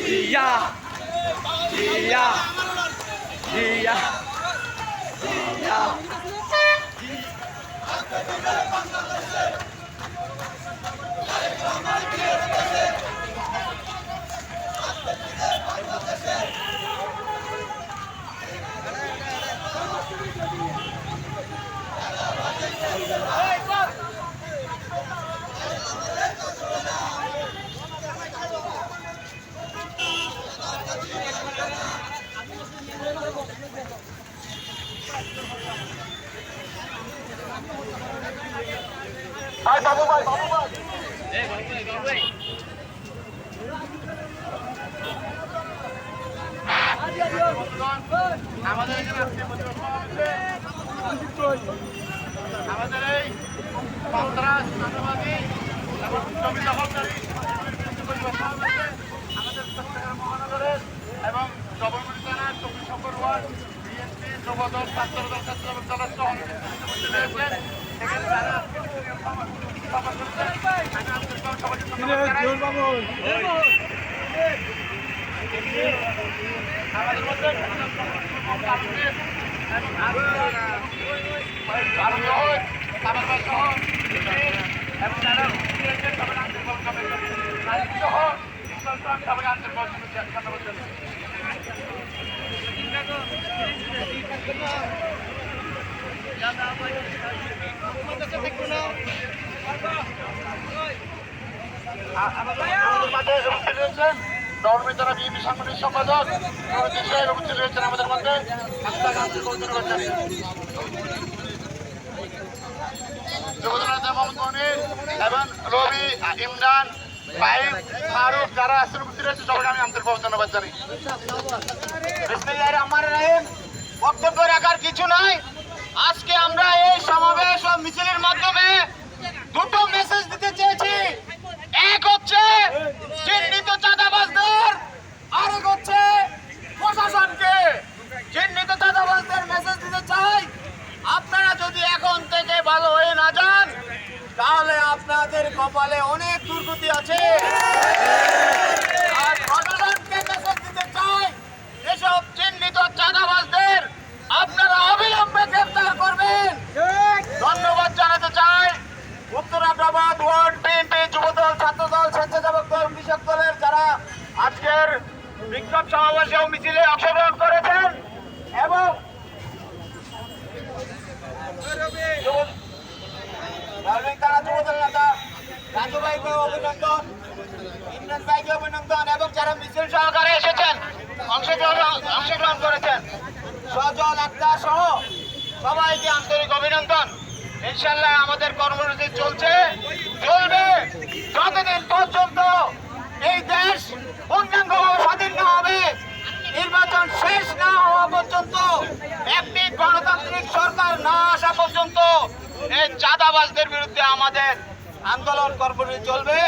জিয়া জিয়া জিয়া জিয়া ভাই বাবু ভাই বাবু ভাই আমাদের এখানে সমাবেশে আমাদের এই সন্ত্রাস চাঁদাবাদী এবং জমি দখলকারী প্রতিবাদ সমাবেশে আমাদের চট্টগ্রাম মহানগরের এবং ডবলমুড়ি থানার চব্বিশ নম্বর ওয়ার্ড বিএনপি যুবদল ছাত্রদল ছাত্র এবং দলের সহ উপস্থিত হয়েছেন সেখানে তারা আজকে মিছিল সভা- সভা করেছেন। আমি আন্তরিকভাবে সবাইকে ধন্যবাদ জানাই। আমাদের মধ্যে এবং আরও সহ সহ এবং যারা উপস্থিত হয়েছেন আমাদের দৌড়মিতারা বিএনপি সাংগঠনিক সম্পাদক সাহেব উপস্থিত রয়েছেন আমাদের মধ্যে এবং রবি ইমরান ফাহিম ফারুক যারা আছেন উপস্থিত রয়েছে সবাইকে আমি আন্তরিকভাবে ধন্যবাদ জানাই রহিম বক্তব্য রাখার কিছু নাই। আজকে আমরা এই সমাবেশ ও মিছিলের মাধ্যমে দুটো মেসেজ দিতে চেয়েছি। এক হচ্ছে চিহ্নিত চাঁদাবাজদের, আরেক হচ্ছে প্রশাসনকে। চিহ্নিত চাঁদাবাজদের মেসেজ দিতে চাই। আপনারা যদি এখন থেকে ভালো হয়ে না যান, তাহলে আপনাদের কপালে অনেক দুর্গতি আছে আর প্রশাসনকে মেসেজ দিতে চাই এসব চিহ্নিত চাঁদাবাজদের আপনারা অবিলম্বে গ্রেফতার করবেন ধন্যবাদ জানাতে চাই উত্তরাখাবাদ ওয়ার্ড বিএনপি যুবদল ছাত্রদল স্বেচ্ছাসেবক দল কৃষক দলের যারা আজকের বিক্ষোভ সমাবেশে মিছিলে অংশগ্রহণ করেছেন এবং তারা অভিনন্দন অভিনন্দন এবং যারা মিছিল সহকারে এসেছেন, অংশগ্রহণ অংশগ্রহণ করেছেন সহ সবাইকে আন্তরিক অভিনন্দন। ইনশাল্লাহ আমাদের কর্মসূচি চলছে, চলবে। যতদিন পর্যন্ত এই চাঁদাবাজদের বিরুদ্ধে আমাদের আন্দোলন কর্মসূচি চলবে।